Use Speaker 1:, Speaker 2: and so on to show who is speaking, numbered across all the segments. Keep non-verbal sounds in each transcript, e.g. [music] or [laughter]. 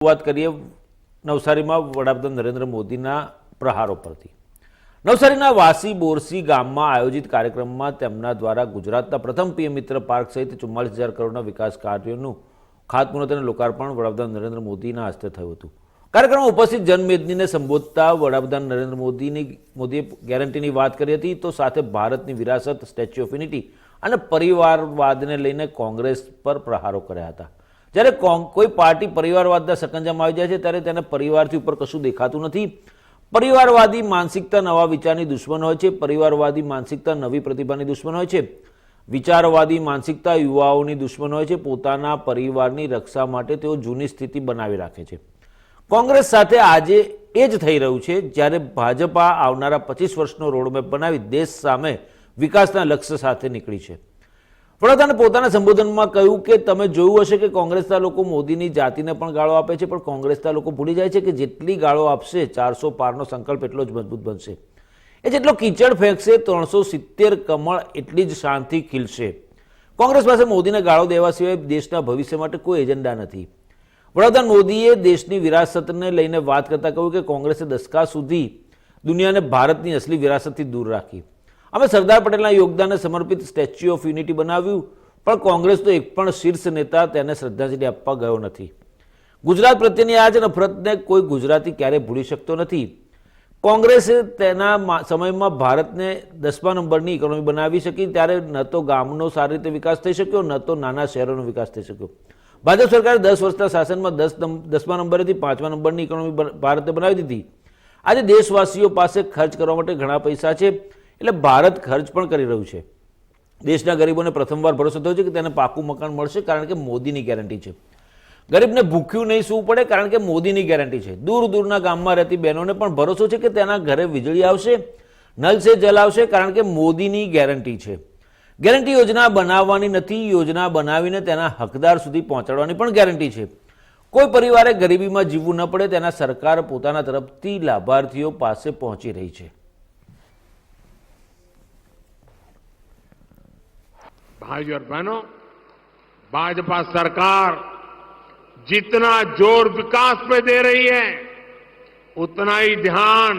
Speaker 1: વાત કરીએ નવસારીમાં વડાપ્રધાન નરેન્દ્ર મોદીના પ્રહારો પરથી. નવસારીના વાસી બોરસી ગામમાં આયોજિત કાર્યક્રમમાં તેમના દ્વારા ગુજરાતના પ્રથમ પીએમ મિત્ર પાર્ક સહિત ચુમ્માલીસ હજાર કરોડના વિકાસ કાર્યોનું ખાતમુહૂર્ત અને લોકાર્પણ વડાપ્રધાન નરેન્દ્ર મોદીના હસ્તે થયું હતું. કાર્યક્રમમાં ઉપસ્થિત જનમેદનીને સંબોધતા વડાપ્રધાન નરેન્દ્ર મોદીની, મોદીએ ગેરંટીની વાત કરી હતી, તો સાથે ભારતની વિરાસત, સ્ટેચ્યુ ઓફ યુનિટી અને પરિવારવાદને લઈને કોંગ્રેસ પર પ્રહારો કર્યા હતા. જ્યારે કોઈ પાર્ટી પરિવારવાદના સકંજામાં આવી જાય છે, ત્યારે તેને પરિવારથી ઉપર કશું દેખાતું નથી. પરિવારવાદી માનસિકતા નવા વિચારની દુશ્મન હોય છે, પરિવારવાદી માનસિકતા નવી પ્રતિભાની દુશ્મન હોય છે. વિચારવાદી માનસિકતા યુવાઓની દુશ્મન હોય છે, પોતાના પરિવારની રક્ષા માટે તેઓ જૂની સ્થિતિ બનાવી રાખે છે. કોંગ્રેસ સાથે આજે એ જ થઈ રહ્યું છે, જ્યારે ભાજપા આવનારા પચીસ વર્ષનો રોડમેપ બનાવી દેશ સામે વિકાસના લક્ષ્ય સાથે નીકળી છે. વડાપ્રધાને પોતાના સંબોધનમાં કહ્યું કે તમે જોયું હશે કે કોંગ્રેસના લોકો મોદીની જાતિને પણ ગાળો આપે છે, પણ કોંગ્રેસના લોકો ભૂલી જાય છે કે જેટલી ગાળો આપશે, ચારસો પારનો સંકલ્પ એટલો જ મજબૂત બનશે. એ જેટલો કીચડ ફેંકશે, ત્રણસો સિત્તેર કમળ એટલી જ શાંતિ ખીલશે. કોંગ્રેસ પાસે મોદીને ગાળો દેવા સિવાય દેશના ભવિષ્ય માટે કોઈ એજન્ડા નથી. વડાપ્રધાન મોદીએ દેશની વિરાસતને લઈને વાત કરતા કહ્યું કે કોંગ્રેસે દસકા સુધી દુનિયાને ભારતની અસલી વિરાસતથી દૂર રાખી. અમે સરદાર પટેલના યોગદાનને સમર્પિત સ્ટેચ્યુ ઓફ યુનિટી બનાવ્યું. પણ કોંગ્રેસનો એક પણ શીર્ષ નેતા તેને શ્રદ્ધાંજલિ આપવા ગયો નથી. ગુજરાત પ્રત્યેની આ જ નફરતને કોઈ ગુજરાતી ક્યારેય ભૂલી શકતો નથી. કોંગ્રેસે તેના સમયમાં ભારતને દસમા નંબરની ઇકોનોમી બનાવી શકી, ત્યારે ન તો ગામનો સારી રીતે વિકાસ થઈ શક્યો, ન તો નાના શહેરોનો વિકાસ થઈ શક્યો. ભાજપ સરકારે દસ વર્ષના શાસનમાં દસ દસમા નંબરેથી પાંચમા નંબરની ઇકોનોમી ભારતે બનાવી દીધી. આજે દેશવાસીઓ પાસે ખર્ચ કરવા માટે ઘણા પૈસા છે. એટલે ભારત ખર્ચ પણ કરી રહ્યું છે. દેશના ગરીબોને પ્રથમવાર ભરોસો થયો છે કે તેને પાકું મકાન મળશે કારણ કે મોદીની ગેરંટી છે. ગરીબને ભૂખ્યું નહીં સૂવું પડે કારણ કે મોદીની ગેરંટી છે. દૂર દૂરના ગામમાં રહેતી બહેનોને પણ ભરોસો છે કે તેના ઘરે વીજળી આવશે, નલ સે જલ આવશે કારણ કે મોદીની ગેરંટી છે. ગેરંટી યોજના બનાવવાની નથી, યોજના બનાવીને તેના હકદાર સુધી પહોંચાડવાની પણ ગેરંટી છે. કોઈ પરિવારે ગરીબીમાં જીવવું ન પડે, તેના સરકાર પોતાના તરફથી લાભાર્થીઓ પાસે પહોંચી રહી છે.
Speaker 2: भाइयों और बहनों, भाजपा सरकार जितना ज़ोर विकास पे दे रही है, उतना ही ध्यान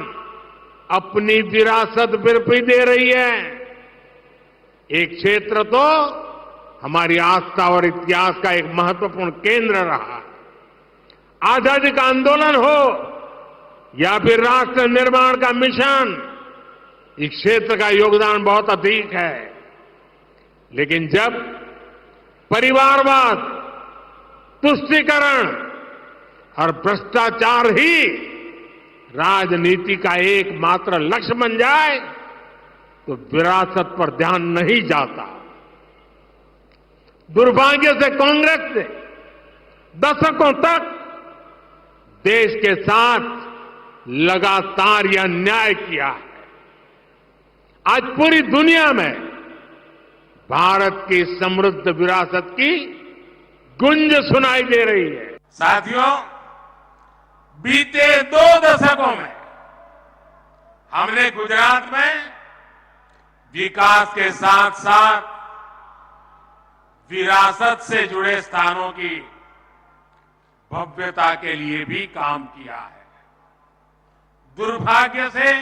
Speaker 2: अपनी विरासत पर भी दे रही है। एक क्षेत्र तो हमारी आस्था और इतिहास का एक महत्वपूर्ण केंद्र रहा। आज़ादी का आंदोलन हो या फिर राष्ट्र निर्माण का मिशन, इस क्षेत्र का योगदान बहुत अधिक है। लेकिन जब परिवारवाद, तुष्टिकरण और भ्रष्टाचार ही राजनीति का एकमात्र लक्ष्य बन जाए तो विरासत पर ध्यान नहीं जाता। दुर्भाग्य से कांग्रेस ने दशकों तक देश के साथ लगातार यह न्याय किया है। आज पूरी दुनिया में भारत की समृद्ध विरासत की गुंज सुनाई दे रही है।
Speaker 3: साथियों, बीते दो दशकों में हमने गुजरात में विकास के साथ साथ विरासत से जुड़े स्थानों की भव्यता के लिए भी काम किया है। दुर्भाग्य से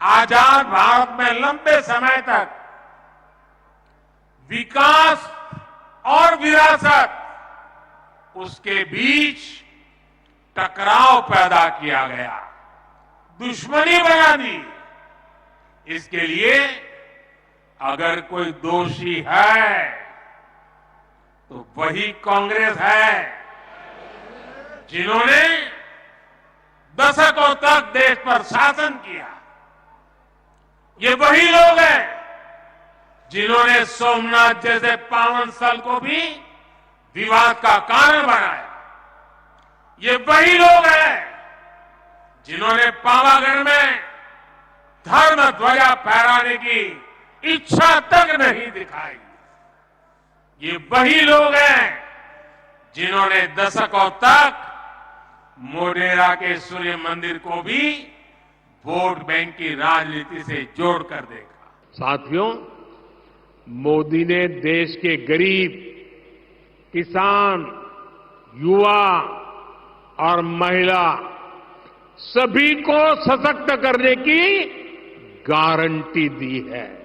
Speaker 3: आज़ाद भारत में लंबे समय तक विकास और विरासत, उसके बीच टकराव पैदा किया गया। दुश्मनी बना दी। इसके लिए अगर कोई दोषी है तो वही कांग्रेस है, जिन्होंने दशकों तक देश पर शासन किया। ये वही लोग हैं जिन्होंने सोमनाथ जैसे पावन स्थल को भी विवाद का कारण बनाया। ये वही लोग हैं जिन्होंने पावागढ़ में धर्म ध्वजा फहराने की इच्छा तक नहीं दिखाई। ये वही लोग हैं जिन्होंने दशकों तक मोढेरा के सूर्य मंदिर को भी वोट बैंक की राजनीति से जोड़कर देखा।
Speaker 2: साथियों मोदी ने देश के गरीब, किसान, युवा और महिला सभी को सशक्त करने की गारंटी दी है।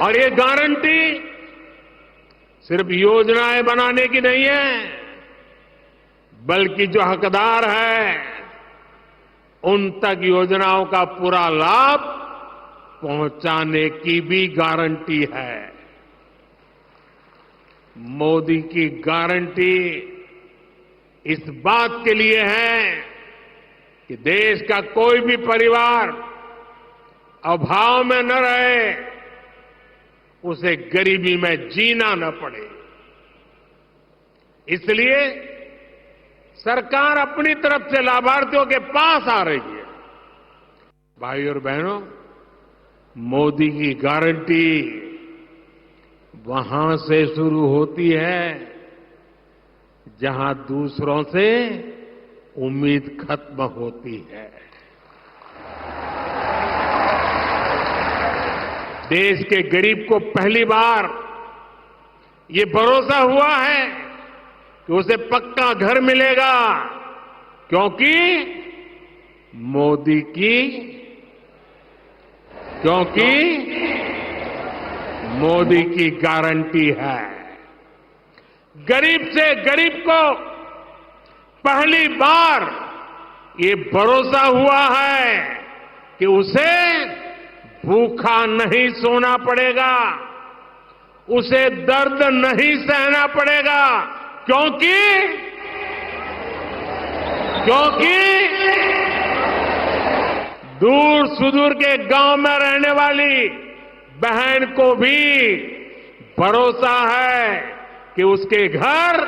Speaker 2: और ये गारंटी सिर्फ़ योजनाएँ बनाने की नहीं है, बल्कि जो हकदार है, उन तक योजनाओं का पूरा लाभ पहुँचाने की भी गारंटी है। मोदी की गारंटी इस बात के लिए है कि देश का कोई भी परिवार अभाव में न रहे, उसे गरीबी में जीना न पड़े। इसलिए सरकार अपनी तरफ़ से लाभार्थियों के पास आ रही है। भाई और बहनों मोदी की गारंटी वहाँ से शुरू होती है, जहाँ दूसरों से उम्मीद खत्म होती है। देश के गरीब को पहली बार ये भरोसा हुआ है कि उसे पक्का घर मिलेगा, क्योंकि मोदी की क्योंकि मोदी की गारंटी है। गरीब से गरीब को पहली बार ये भरोसा हुआ है कि उसे भूखा नहीं सोना पड़ेगा, उसे दर्द नहीं सहना पड़ेगा, क्योंकि क्योंकि दूर सुदूर के गाँव में रहने वाली बहन को भी भरोसा है कि उसके घर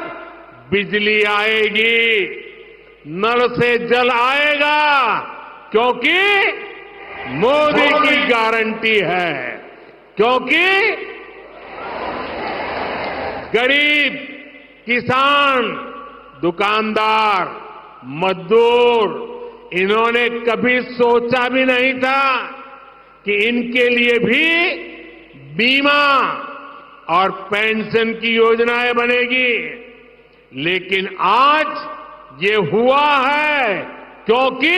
Speaker 2: बिजली आएगी नल से जल आएगा क्योंकि मोदी की गारंटी है क्योंकि गरीब किसान दुकानदार मजदूर इन्होंने कभी सोचा भी नहीं था कि इनके लिए भी बीमा और पेंशन की योजनाएँ बनेगी। लेकिन आज ये हुआ है क्योंकि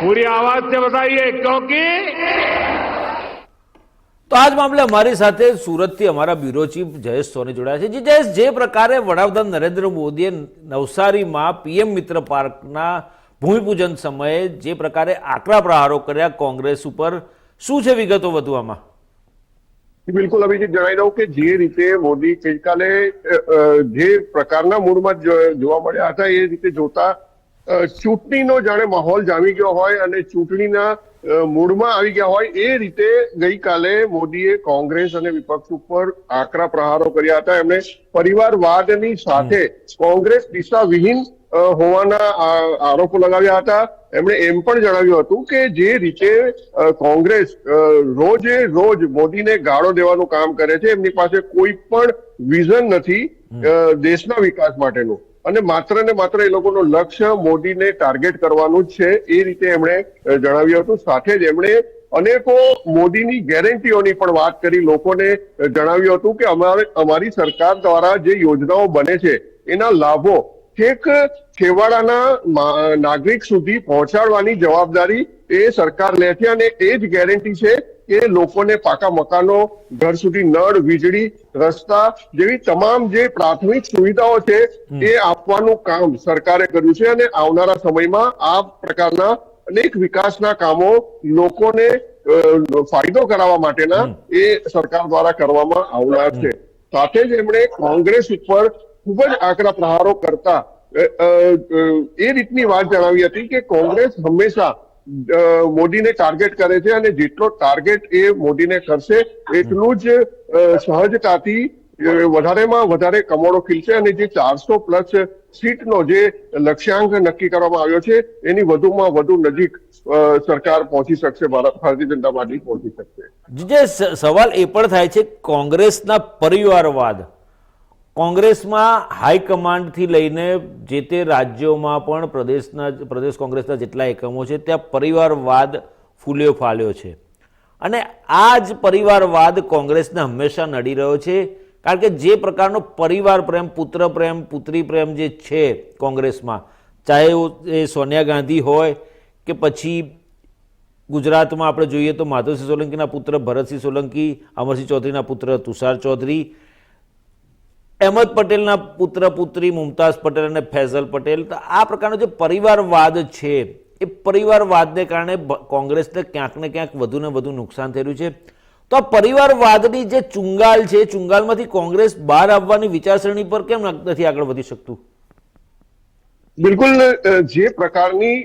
Speaker 2: पूरी आवाज़ से बताइए, क्योंकि
Speaker 1: તો આજ મામલે અમારી સાથે સુરતથી અમારા બ્યુરો ચીફ જયેશ સોની જોડાયા છે, જી જયેશ, જે પ્રકારે વડાપ્રધાન નરેન્દ્ર મોદીએ નવસારીમાં પીએમ મિત્ર પાર્કના ભૂમિપૂજન સમયે જે પ્રકારે આકરા પ્રહારો કર્યા કોંગ્રેસ ઉપર, શું છે વિગતો વધુ આમાં?
Speaker 4: બિલકુલ અભિજીત, જણાવી દઉં કે જે રીતે મોદી ગઈકાલે જે પ્રકારના મૂડમાં જોવા મળ્યા હતા, એ રીતે જોતા ચૂંટણીનો જાણે માહોલ જામી ગયો હોય અને ચૂંટણીના અ, મૂડમાં આવી ગયા હોય એ રીતે ગઈકાલે મોદીએ કોંગ્રેસ અને વિપક્ષ ઉપર આકરા પ્રહારો કર્યા હતા. એમણે પરિવારવાદની સાથે કોંગ્રેસ દિશાવિહીન હોવાના આરોપો લગાવ્યા હતા. એમણે એમ પણ જણાવ્યું હતું કે જે રીતે કોંગ્રેસ રોજે રોજ મોદીને ગાળો દેવાનું કામ કરે છે એમની પાસે કોઈ પણ વિઝન નથી દેશના વિકાસ માટેનું. અને માત્ર ને માત્ર એ લોકોનું લક્ષ્ય મોદીને ટાર્ગેટ કરવાનું જ છે, એ રીતે એમણે જણાવ્યું હતું. સાથે જ એમણે અનેકો મોદીની ગેરંટીઓની પણ વાત કરી, લોકોને જણાવ્યું હતું કે અમારે, અમારી સરકાર દ્વારા જે યોજનાઓ બને છે, એના લાભો છેક છેવાડાના નાગરિક સુધી પહોંચાડવાની જવાબદારી એ સરકાર લે છે અને એ જ ગેરંટી છે કે લોકોને પાકા મકાનો ઘર સુધી નળ વીજળી રસ્તા જેવી તમામ જે પ્રાથમિક સુવિધાઓ છે એ આપવાનું કામ સરકારે કર્યું છે અને આવનારા સમયમાં આ પ્રકારના અનેક વિકાસના કામો લોકોને ફાયદો કરાવવા માટેના એ સરકાર દ્વારા કરવામાં આવનાર છે. સાથે જ એમણે કોંગ્રેસ ઉપર ખૂબ જ આકરા પ્રહારો કરતા એ રીતની વાત જણાવી હતી કે કોંગ્રેસ હંમેશા મોદીને ટાર્ગેટ કરે છે અને જેટલો ટાર્ગેટ એ મોદીને કરશે, એટલું જ સહજતાથી વધારેમાં વધારે કમોડો ખીલશે અને જે ચારસો પ્લસ સીટનો જે લક્ષ્યાંક નક્કી કરવામાં આવ્યો છે, એની વધુમાં વધુ નજીક સરકાર પહોંચી શકશે, ભારત, ભારતીય જનતા પાર્ટી પહોંચી શકશે.
Speaker 1: જે સવાલ એ પણ થાય છે, કોંગ્રેસના પરિવારવાદ. કોંગ્રેસમાં હાઈકમાન્ડથી લઈને જે તે રાજ્યોમાં પણ પ્રદેશના પ્રદેશ કોંગ્રેસના જેટલા એકમો છે, ત્યાં પરિવારવાદ ફૂલ્યો ફાલ્યો છે. અને આ જ પરિવારવાદ કોંગ્રેસને હંમેશા નડી રહ્યો છે, કારણ કે જે પ્રકારનો પરિવાર પ્રેમ, પુત્ર પ્રેમ, પુત્રી પ્રેમ જે છે કોંગ્રેસમાં, ચાહે એ સોનિયા ગાંધી હોય કે પછી ગુજરાતમાં આપણે જોઈએ તો માધવસિંહ સોલંકીના પુત્ર ભરતસિંહ સોલંકી, અમરસિંહ ચૌધરીના પુત્ર તુષાર ચૌધરી અહેમદ પટેલના પુત્ર પુત્રી મુમતાઝ પટેલ અને ફૈઝલ પટેલ. તો આ પ્રકારનો જે પરિવારવાદ છે, એ પરિવારવાદને કારણે કોંગ્રેસને ક્યાંક ને ક્યાંક વધુ ને વધુ નુકસાન થઈ છે. તો આ પરિવારવાદની જે ચુંગાલ છે ચુંગાલમાંથી કોંગ્રેસ બહાર આવવાની વિચારસરણી પર કેમ નથી આગળ વધી શકતું?
Speaker 4: બિલકુલ જે પ્રકારની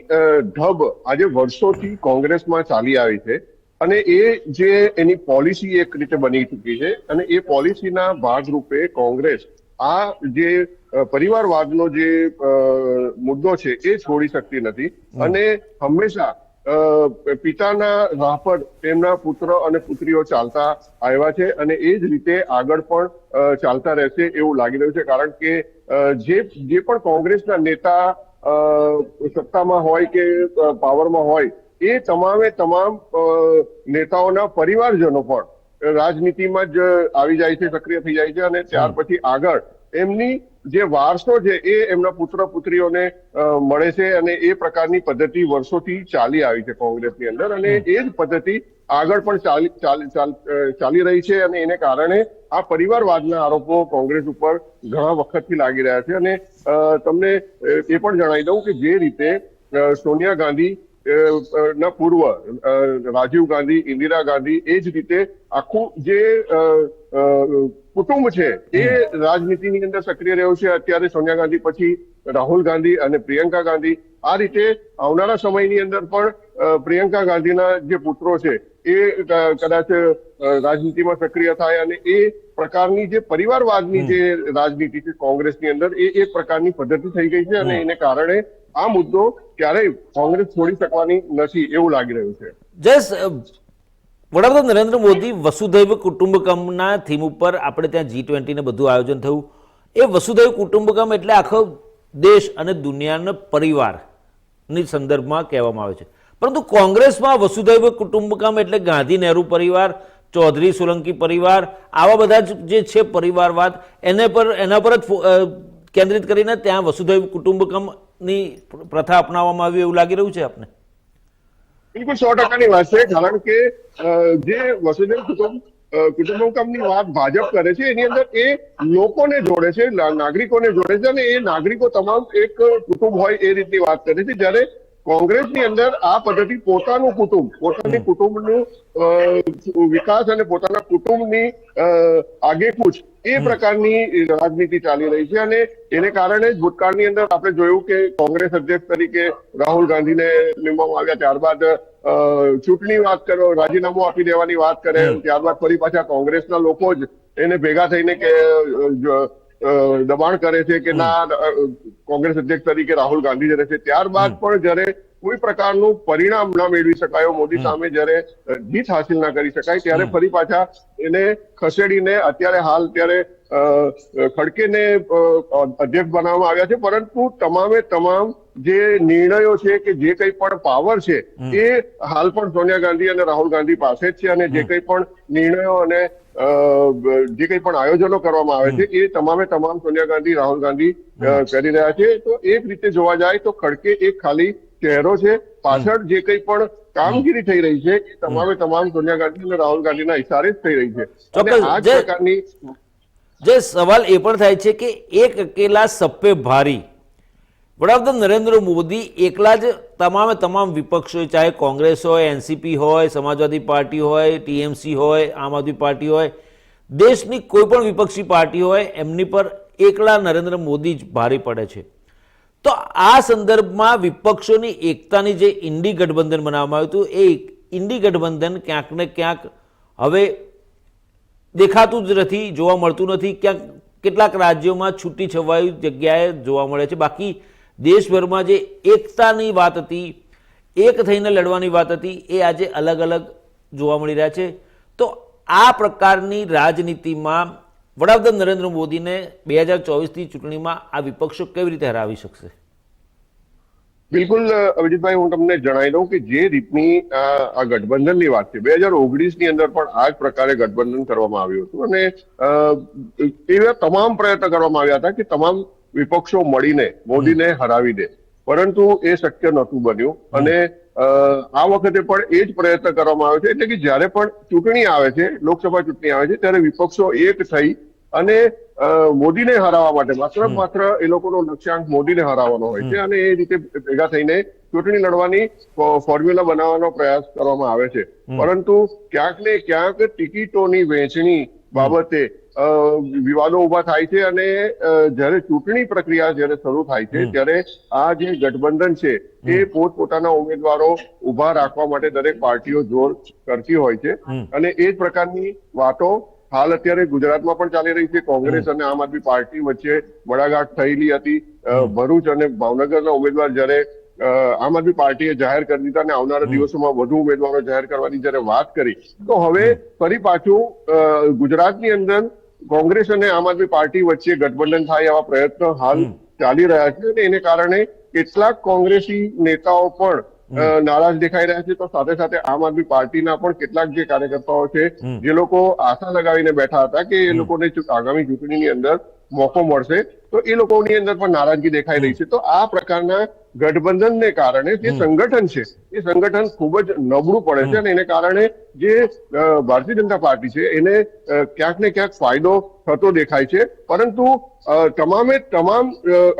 Speaker 4: ઢબ આજે વર્ષોથી કોંગ્રેસમાં ચાલી આવી છે અને એ જે એની પોલિસી એક રીતે બની ચૂકી છે અને એ પોલિસીના ભાગરૂપે કોંગ્રેસ આ જે પરિવારવાદનો જે મુદ્દો છે એ છોડી શકતી નથી. અને હંમેશા પિતાના રાહ પર તેમના પુત્ર અને પુત્રીઓ ચાલતા આવ્યા છે અને એ જ રીતે આગળ પણ ચાલતા રહેશે એવું લાગી રહ્યું છે. કારણ કે જે જે પણ કોંગ્રેસના નેતા અ, સત્તામાં હોય કે પાવરમાં હોય એ તમામે તમામ નેતાઓના પરિવારજનો પણ રાજનીતિમાં જ આવી જાય છે સક્રિય થઈ જાય છે અને ત્યાર પછી આગળ એમની જે વારસો છે એ એમના પુત્ર પુત્રીઓને મળે છે અને એ પ્રકારની પદ્ધતિ વર્ષોથી ચાલી આવી છે કોંગ્રેસની અંદર અને એ જ પદ્ધતિ આગળ પણ ચાલી ચાલી ચાલ- અ, ચાલી રહી છે અને એને કારણે આ પરિવારવાદના આરોપો કોંગ્રેસ ઉપર ઘણા વખતથી લાગી રહ્યા છે અને તમને એ પણ જણાવી દઉં કે જે રીતે સોનિયા ગાંધી ના પૂર્વ રાજીવ ગાંધી ઇન્દિરા ગાંધી એ જ રીતે આખું જે કુટુંબ છે એ રાજનીતિની અંદર સક્રિય રહ્યો છે. અત્યારે સોનિયા ગાંધી પછી રાહુલ ગાંધી અને પ્રિયંકા ગાંધી. આ રીતે આવનારા સમયની અંદર પણ પ્રિયંકા ગાંધીના જે પુત્રો છે એ કદાચ રાજનીતિમાં સક્રિય થાય અને એ પ્રકારની જે પરિવારવાદની જે રાજનીતિ છે કોંગ્રેસની અંદર એ એક પ્રકારની પદ્ધતિ થઈ ગઈ છે અને એને કારણે આ મુદ્દો ક્યારેય કોંગ્રેસ છોડી શકવાની નથી એવું લાગી રહ્યું છે.
Speaker 1: જસ વડાપ્રધાન નરેન્દ્ર મોદી વસુધૈવ કુટુંબકમના થીમ ઉપર આપણે ત્યાં જી ટ્વેન્ટીને બધું આયોજન થયું. એ વસુધૈવ કુટુંબકમ એટલે આખો દેશ અને દુનિયાનો પરિવારની સંદર્ભમાં કહેવામાં આવે છે. પરંતુ કોંગ્રેસમાં વસુધૈવ કુટુંબકમ એટલે ગાંધી નહેરુ પરિવાર, ચૌધરી સોલંકી પરિવાર, આવા બધા જ છે પરિવારવાદ, એને પર, એના પર જ કેન્દ્રિત કરીને ત્યાં વસુધૈવ કુટુંબકમની પ્રથા અપનાવવામાં આવી એવું લાગી રહ્યું છે આપને?
Speaker 4: બિલકુલ સો ટકાની વાત છે, કારણ કે જે વસુદેવ કુટુંબ કુટુંબકમની વાત ભાજપ કરે છે, એની અંદર એ લોકોને જોડે છે નાગરિકોને જોડે છે, અને એ નાગરિકો તમામ એક કુટુંબ હોય એ રીતની વાત કરે છે, જ્યારે કોંગ્રેસની અંદર આ પદ્ધતિ પોતાનું કુટુંબ પોતાની કુટુંબનું વિકાસ અને પોતાના કુટુંબની આગેકૂચ એ પ્રકારની રાજનીતિ ચાલી રહી છે અને એને કારણે જ ભૂતકાળની અંદર આપણે જોયું કે કોંગ્રેસ અધ્યક્ષ તરીકે રાહુલ ગાંધીને નિમવામાં આવ્યા ત્યારબાદ ચૂંટણી વાત કરો રાજીનામું આપી દેવાની વાત કરે ત્યારબાદ ફરી પાછા કોંગ્રેસના લોકો જ એને ભેગા થઈને કે દબાણ કરે છે કે ના કોંગ્રેસ અધ્યક્ષ તરીકે રાહુલ ગાંધી જ રહેશે ત્યારબાદ પણ જ્યારે કોઈ પ્રકારનું પરિણામ ના મેળવી શકાયો મોદી સામે જ્યારે જીત હાસિલ ના કરી શકાય ત્યારે ફરી પાછા એને ખસેડીને અત્યારે હાલ ત્યારે ખડકેને અધ્યક્ષ બનાવવામાં આવ્યા છે. પરંતુ તમામે તમામ જે નિર્ણયો છે કે જે કંઈ પણ પાવર છે એ હાલ પણ સોનિયા ગાંધી અને રાહુલ ગાંધી પાસે જ છે અને જે કંઈ પણ નિર્ણયો અને જે કંઈ પણ આયોજનો કરવામાં આવે છે એ તમામે તમામ સોનિયા ગાંધી રાહુલ ગાંધી કરી રહ્યા છે. તો એક રીતે જોવા જાય તો ખડકે એક ખાલી ચહેરો છે. પાછળ જે કંઈ પણ કામગીરી થઈ રહી છે એ તમામે તમામ સોનિયા ગાંધી અને રાહુલ ગાંધીના ઇશારે જ થઈ રહી છે. અને આ પ્રકારની
Speaker 1: જે સવાલ એ પણ થાય છે કે એક અકેલા સપ્પે ભારી વડાપ્રધાન નરેન્દ્ર મોદી એકલા જ તમામે તમામ વિપક્ષો ચાહે કોંગ્રેસ હોય, એનસીપી હોય, સમાજવાદી પાર્ટી હોય, ટીએમસી હોય, આમ આદમી પાર્ટી હોય, દેશની કોઈ પણ વિપક્ષી પાર્ટી હોય, એમની પર એકલા નરેન્દ્ર મોદી જ ભારી પડે છે. તો આ સંદર્ભમાં વિપક્ષોની એકતાની જે ઇન્ડી ગઠબંધન બનાવવામાં આવ્યું હતું, એ ઇન્ડી ગઠબંધન ક્યાંક ને ક્યાંક હવે દેખાતું જ નથી, જોવા મળતું નથી. ક્યાંક કેટલાક રાજ્યોમાં છૂટી છવાયું જગ્યાએ જોવા મળે છે. બાકી દેશભરમાં જે એકતાની વાત હતી, એક થઈને લડવાની વાત હતી, એ આજે અલગ અલગ જોવા મળી રહ્યા છે. તો આ પ્રકારની રાજનીતિમાં વડાપ્રધાન નરેન્દ્ર મોદીને બે હજાર ચોવીસની ચૂંટણીમાં આ વિપક્ષો કેવી રીતે હરાવી શકશે?
Speaker 4: બિલકુલ, અભિજીતભાઈ, હું તમને જણાવી દઉં કે જે રીતની આ ગઠબંધનની વાત છે. બે હજાર ઓગણીસની અંદર પણ આ જ પ્રકારે ગઠબંધન કરવામાં આવ્યું હતું. અને એવા તમામ પ્રયત્ન કરવામાં આવ્યા હતા કે તમામ વિપક્ષો મળીને મોદીને હરાવી દે પરંતુ એ શક્ય નહોતું બન્યું. અને આ વખતે પણ એ જ પ્રયત્ન કરવામાં આવ્યો છે. એટલે કે જ્યારે પણ ચૂંટણી આવે છે લોકસભા ચૂંટણી આવે છે ત્યારે વિપક્ષો એક થઈ અને મોદીને હરાવવા માટે માત્ર માત્ર એ લોકોનો લક્ષ્યાંક મોદીને હરાવવાનો હોય છે અને એ રીતે ભેગા થઈને ચૂંટણી લડવાની ફોર્મ્યુલા બનાવવાનો પ્રયાસ કરવામાં આવે છે. પરંતુ ક્યાંક ને ક્યાંક ટિકિટોની વહેંચણી બાબતે વિવાદો ઊભા થાય છે અને જ્યારે ચૂંટણી પ્રક્રિયા જ્યારે શરૂ થાય છે ત્યારે આ જે ગઠબંધન છે એ પોતપોતાના ઉમેદવારો ઊભા રાખવા માટે દરેક પાર્ટીઓ જોર કરતી હોય છે. અને એ જ પ્રકારની વાતો હાલ અત્યારે ગુજરાતમાં પણ ચાલી રહી છે. કોંગ્રેસ અને આમ આદમી પાર્ટી વચ્ચે બડાગાંઠ થયેલી હતી. ભરૂચ અને ભાવનગરના ઉમેદવાર જ્યારે આમ આદમી પાર્ટીએ જાહેર કરી દીધા અને આવનારા દિવસોમાં વધુ ઉમેદવારો જાહેર કરવાની જ્યારે વાત કરી તો હવે ફરી પાછું ગુજરાતની અંદર કોંગ્રેસ અને આમ આદમી પાર્ટી વચ્ચે ગઠબંધન થાય એવા પ્રયત્નો હાલ ચાલી રહ્યા છે અને એને કારણે કેટલાક કોંગ્રેસી નેતાઓ પણ નારાજ દેખાઈ રહ્યા છે. તો સાથે સાથે આમ આદમી પાર્ટીના પણ કેટલાક જે કાર્યકર્તાઓ છે જે લોકો આશા લગાવીને બેઠા હતા કે એ લોકોને આગામી ચૂંટણીની અંદર મોકો મળશે. તો એ લોકોની અંદર પણ નારાજગી દેખાઈ રહી છે. તો આ પ્રકારના ગઠબંધનને કારણે જે સંગઠન છે એ સંગઠન ખૂબ જ નબળું પડે છે અને એને કારણે જે ભારતીય જનતા પાર્ટી છે એને ક્યાંક ને ક્યાંક ફાયદો થતો દેખાય છે. પરંતુ તમામે તમામ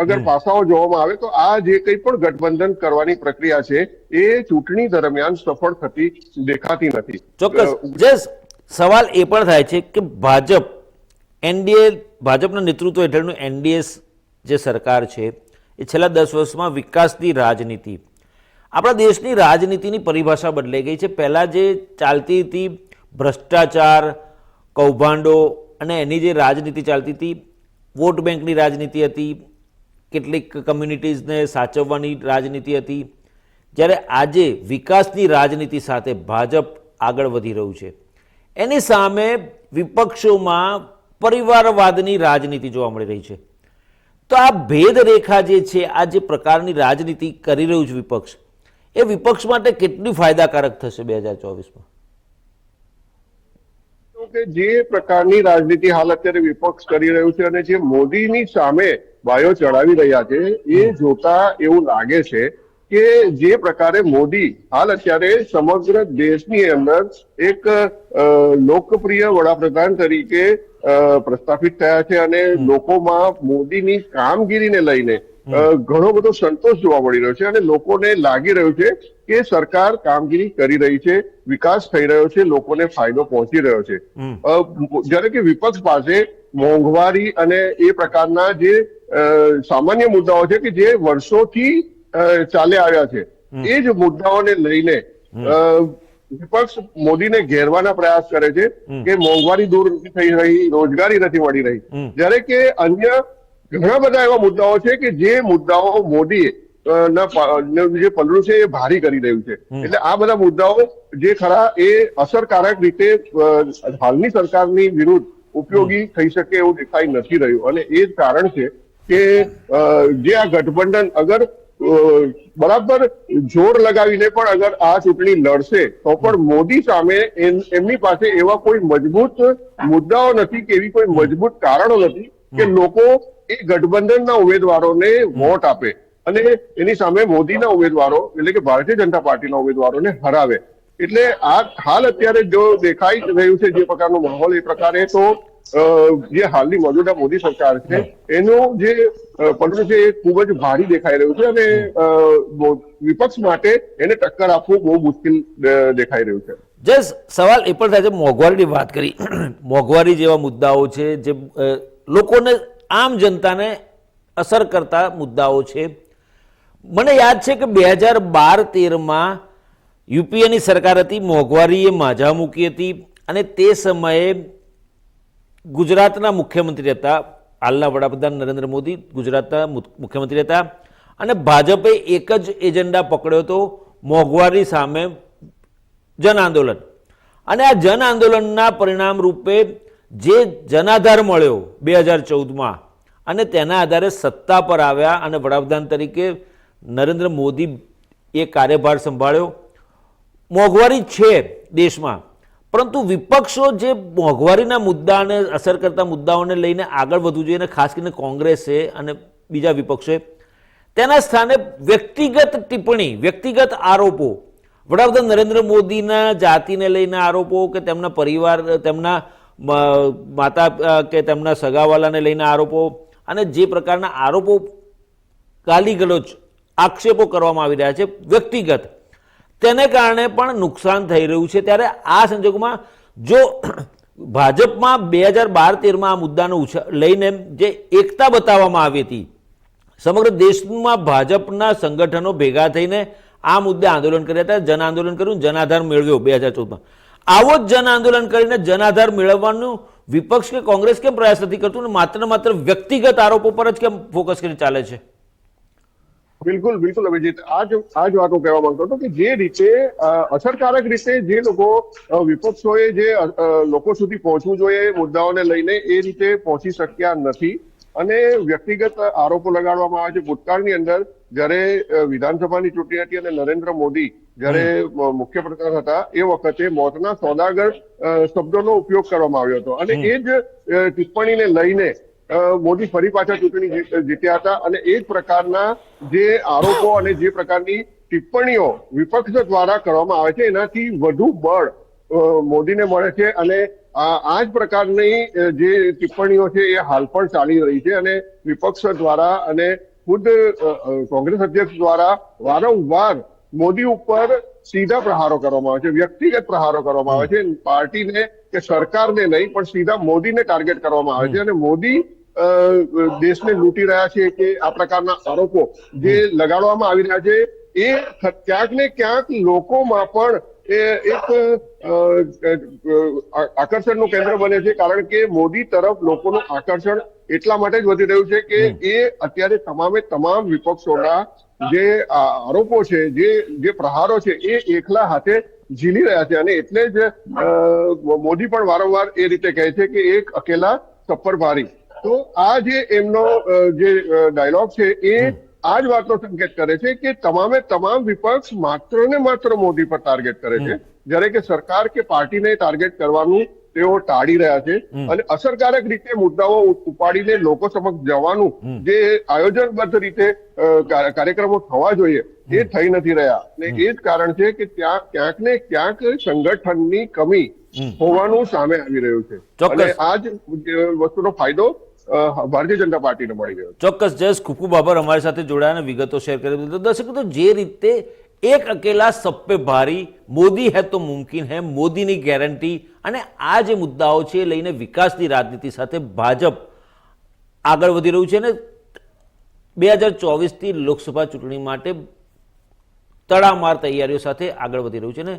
Speaker 4: અગર પાસાઓ જોવામાં આવે તો આ જે કંઈ પણ ગઠબંધન કરવાની પ્રક્રિયા છે એ ચૂંટણી દરમિયાન સફળ થતી દેખાતી નથી.
Speaker 1: ચોક્કસ. સવાલ એ પણ થાય છે કે ભાજપ એનડીએ ભાજપના નેતૃત્વ હેઠળનું એનડીએ જે સરકાર છે એ છેલ્લા દસ વર્ષમાં વિકાસની રાજનીતિ. આપણા દેશની રાજનીતિની પરિભાષા બદલાઈ ગઈ છે. પહેલાં જે ચાલતી હતી ભ્રષ્ટાચાર, કૌભાંડો અને એની જે રાજનીતિ ચાલતી હતી, વોટ બેંકની રાજનીતિ હતી, કેટલીક કમ્યુનિટીઝને સાચવવાની રાજનીતિ હતી. જ્યારે આજે વિકાસની રાજનીતિ સાથે ભાજપ આગળ વધી રહ્યું છે. એની સામે વિપક્ષોમાં પરિવારવાદની રાજનીતિ જોવા મળી રહી છે. તો આ ભેદ રેખા જે છે આ જે પ્રકારની રાજનીતિ કરી રહ્યું છે વિપક્ષ એ વિપક્ષ માટે કેટલી ફાયદાકારક થશે બે હજાર ચોવીસમાં?
Speaker 4: કે જે પ્રકારની રાજનીતિ હાલ અત્યારે વિપક્ષ કરી રહ્યું છે અને જે મોદીની સામે વાયો ચડાવી રહ્યા છે એ જોતા એવું લાગે છે કે જે પ્રકારે મોદી હાલ અત્યારે સમગ્ર દેશની અંદર એક લોકપ્રિય વડાપ્રધાન તરીકે પ્રસ્થાપિત થયા છે અને લોકોમાં મોદીની કામગીરીને લઈને ઘણો બધો સંતોષ જોવા મળી રહ્યો છે અને લોકોને લાગી રહ્યું છે કે સરકાર કામગીરી કરી રહી છે વિકાસ થઈ રહ્યો છે લોકોને ફાયદો પહોંચી રહ્યો છે. જ્યારે કે વિપક્ષ પાસે મોંઘવારી અને એ પ્રકારના જે સામાન્ય મુદ્દાઓ છે કે જે વર્ષોથી ચાલે આવ્યા છે. એ જ મુદ્દાઓને લઈને વિપક્ષ મોદીને ઘેરવાના પ્રયાસ કરે છે કે મોંઘવારી દૂર નથી થઈ રહી રોજગારી નથી મળી રહી. જ્યારે કે અન્ય ઘણા બધા એવા મુદ્દાઓ છે કે જે મુદ્દાઓ મોદી જે પલડું છે એ ભારી કરી રહ્યું છે. એટલે આ બધા મુદ્દાઓ જે ખરા એ અસરકારક રીતે હાલની સરકારની વિરુદ્ધ ઉપયોગી થઈ શકે એવું દેખાઈ નથી રહ્યું. અને એ જ કારણ છે કે જે આ ગઠબંધન અગર બરાબર? જોર લગાવીને પણ અગર આ ચૂંટણી લડશે તો પણ મોદી સામે એમની પાસે એવા કોઈ મજબૂત મુદ્દાઓ નથી કે એવી કોઈ મજબૂત કારણો નથી કે લોકો એ ગઠબંધનના ઉમેદવારોને વોટ આપે અને એની સામે મોદીના ઉમેદવારો એટલે કે ભારતીય જનતા પાર્ટીના ઉમેદવારોને હરાવે. એટલે આ હાલ અત્યારે જો દેખાઈ રહ્યું છે જે પ્રકારનો માહોલ એ પ્રકારે તો જે હાલની મોજૂદા મોદી સરકાર છે એનું જે અ, છે એ ખૂબ જ ભારી દેખાઈ રહ્યું છે અને વિપક્ષ માટે એને ટક્કર આપવું બહુ મુશ્કેલ દેખાઈ રહ્યું છે.
Speaker 1: જે સવાલ એ પણ થાય છે મોંઘવારીની વાત કરી. [clears throat] મોંઘવારી જેવા મુદ્દાઓ છે જે લોકોને આમ જનતાને અસર કરતા મુદ્દાઓ છે. મને યાદ છે કે બે હજાર બાર તેરમાં યુપીએની સરકાર હતી મોંઘવારીએ માઝા મૂકી હતી અને તે સમયે ગુજરાતના મુખ્યમંત્રી હતા હાલના વડાપ્રધાન નરેન્દ્ર મોદી ગુજરાતના મુખ્યમંત્રી હતા અને ભાજપે એક જ એજન્ડા પકડ્યો હતો, મોંઘવારી સામે જન આંદોલન. અને આ જન આંદોલનના પરિણામ રૂપે જે જનાધાર મળ્યો બે હજાર ચૌદમાં અને તેના આધારે સત્તા પર આવ્યા અને વડાપ્રધાન તરીકે નરેન્દ્ર મોદી એ કાર્યભાર સંભાળ્યો. મોંઘવારી છે દેશમાં. પરંતુ વિપક્ષો જે મોંઘવારીના મુદ્દાને અસર કરતા મુદ્દાઓને લઈને આગળ વધવું જોઈએ અને ખાસ કરીને કોંગ્રેસે અને બીજા વિપક્ષોએ, તેના સ્થાને વ્યક્તિગત ટિપ્પણી, વ્યક્તિગત આરોપો, વડાપ્રધાન નરેન્દ્ર મોદીના જાતિને લઈને આરોપો કે તેમના પરિવાર, તેમના માતા કે તેમના સગાવાલાને લઈને આરોપો અને જે પ્રકારના આરોપો ગાલી ગલોચ આક્ષેપો કરવામાં આવી રહ્યા છે, વ્યક્તિગત. તેને કારણે પણ નુકસાન થઈ રહ્યું છે. ત્યારે આ સંજોગોમાં જો ભાજપમાં બે હજાર બાર તેરમાં આ મુદ્દાનો ઉછ- લઈને જે એકતા બતાવવામાં આવી હતી, સમગ્ર દેશમાં ભાજપના સંગઠનો ભેગા થઈને આ મુદ્દે આંદોલન કર્યા હતા. જન આંદોલન કર્યું, જનાધાર મેળવ્યો બે હજાર ચૌદમાં. આવો જ જન આંદોલન કરીને જન આધાર મેળવવાનું વિપક્ષ કે કોંગ્રેસ કેમ પ્રયાસ નથી કરતું? ને માત્ર માત્ર વ્યક્તિગત આરોપો પર જ કેમ ફોકસ કરીને ચાલે છે?
Speaker 4: બિલકુલ બિલકુલ અભિજીત. આ જ આ જ વાત હું કહેવા માંગતો હતો કે જે રીતે અસરકારક રીતે જે લોકો વિપક્ષોએ જે લોકો સુધી પહોંચવું જોઈએ મુદ્દાઓને લઈને એ રીતે પહોંચી શક્યા નથી. અને વ્યક્તિગત આરોપો લગાડવામાં આવે છે. ભૂતકાળની અંદર જ્યારે વિધાનસભાની ચૂંટણી હતી અને નરેન્દ્ર મોદી જ્યારે મુખ્ય પ્રધાન હતા એ વખતે મોતના સોદાગર શબ્દોનો ઉપયોગ કરવામાં આવ્યો હતો. અને એ જ ટિપ્પણીને લઈને મોદી ફરી પાછા ચૂંટણી જીત્યા હતા અને એ જ પ્રકારના જે આરોપો અને જે પ્રકારની ટિપ્પણીઓ વિપક્ષ દ્વારા કરવામાં આવે છે એનાથી વધુ બળ મોદીને મળે છે અને આ જ પ્રકારની જે ટિપ્પણીઓ છે એ હાલ પણ ચાલી રહી છે અને વિપક્ષ દ્વારા અને ખુદ કોંગ્રેસ અધ્યક્ષ દ્વારા વારંવાર મોદી ઉપર સીધા પ્રહારો કરવામાં આવે છે વ્યક્તિગત પ્રહારો કરવામાં આવે છે પાર્ટીને કે સરકારને નહીં પણ સીધા મોદીને ટાર્ગેટ કરવામાં આવે છે અને મોદી દેશને લૂંટી રહ્યા છે કે આ પ્રકારના આરોપો જે લગાડવામાં આવી રહ્યા છે એ ક્યાંક ને ક્યાંક લોકોમાં પણ એ એક આકર્ષણનું કેન્દ્ર બને છે કારણ કે મોદી તરફ લોકોનું આકર્ષણ એટલા માટે જ વધી રહ્યું છે કે એ અત્યારે તમામે તમામ વિપક્ષોના જે આરોપો છે જે જે પ્રહારો છે એ એકલા હાથે ઝીલી રહ્યા છે. અને એટલે જ મોદી પણ વારંવાર એ રીતે કહે છે કે એક અકેલા સફર ભારી તો આ જે એમનો જે ડાયલોગ છે એ આ જ વાતનો સંકેત કરે છે કે તમામે તમામ વિપક્ષ માત્ર ને માત્ર મોદી પર ટાર્ગેટ કરે છે. જ્યારે કે સરકાર કે પાર્ટીને ટાર્ગેટ કરવાનું તેઓ ટાળી રહ્યા છે અને અસરકારક રીતે મુદ્દાઓ ઉપાડીને લોકો સમક્ષ જવાનું જે આયોજનબદ્ધ રીતે કાર્યક્રમો થવા જોઈએ એ થઈ નથી રહ્યા. અને એ જ કારણ છે કે ત્યાં ક્યાંક ને ક્યાંક સંગઠનની કમી હોવાનું સામે આવી રહ્યું છે. અને આ જ વસ્તુનો ફાયદો ભારતીય જનતા પાર્ટીને મળી ગયો.
Speaker 1: ચોક્કસ, જયેશ, ખૂબ ખૂબ આભાર. અમારી સાથે જોડાયા વિગતો શેર કરી તો દર્શકો, તો જે રીતે એક અકેલા સપ્પે ભારી, મોદી હે તો મુમકિન હે, મોદીની ગેરંટી અને આ જે મુદ્દાઓ છે એ લઈને વિકાસની રાજનીતિ સાથે ભાજપ આગળ વધી રહ્યું છે અને બે હજાર ચોવીસથી લોકસભા ચૂંટણી માટે તડામાર તૈયારીઓ સાથે આગળ વધી રહ્યું છે ને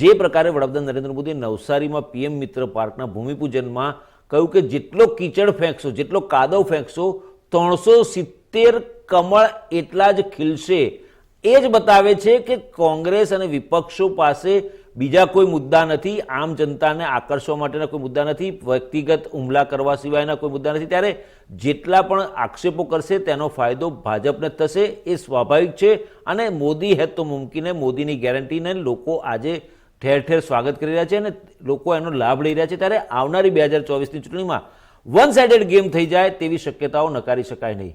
Speaker 1: જે પ્રકારે વડાપ્રધાન નરેન્દ્ર મોદી નવસારીમાં પીએમ મિત્ર પાર્કના ભૂમિપૂજનમાં કહ્યું કે જેટલો કીચડ ફેંકશો, જેટલો કાદવ ફેંકશો, ત્રણસો સિત્તેર કમળ એટલા જ ખીલશે. એ જ બતાવે છે કે કોંગ્રેસ અને વિપક્ષો પાસે બીજા કોઈ મુદ્દા નથી. આમ જનતાને આકર્ષવા માટેના કોઈ મુદ્દા નથી. વ્યક્તિગત હુમલા કરવા સિવાયના કોઈ મુદ્દા નથી. ત્યારે જેટલા પણ આક્ષેપો કરશે, તેનો ફાયદો ભાજપને થશે એ સ્વાભાવિક છે. અને મોદી હે તો મુમકિન મોદીની ગેરંટીને લોકો આજે ઠેર ઠેર સ્વાગત કરી રહ્યા છે અને લોકો એનો લાભ લઈ રહ્યા છે. ત્યારે આવનારી બે હજાર ચોવીસની ચૂંટણીમાં વન સાઇડેડ ગેમ થઈ જાય તેવી શક્યતાઓ નકારી શકાય નહીં.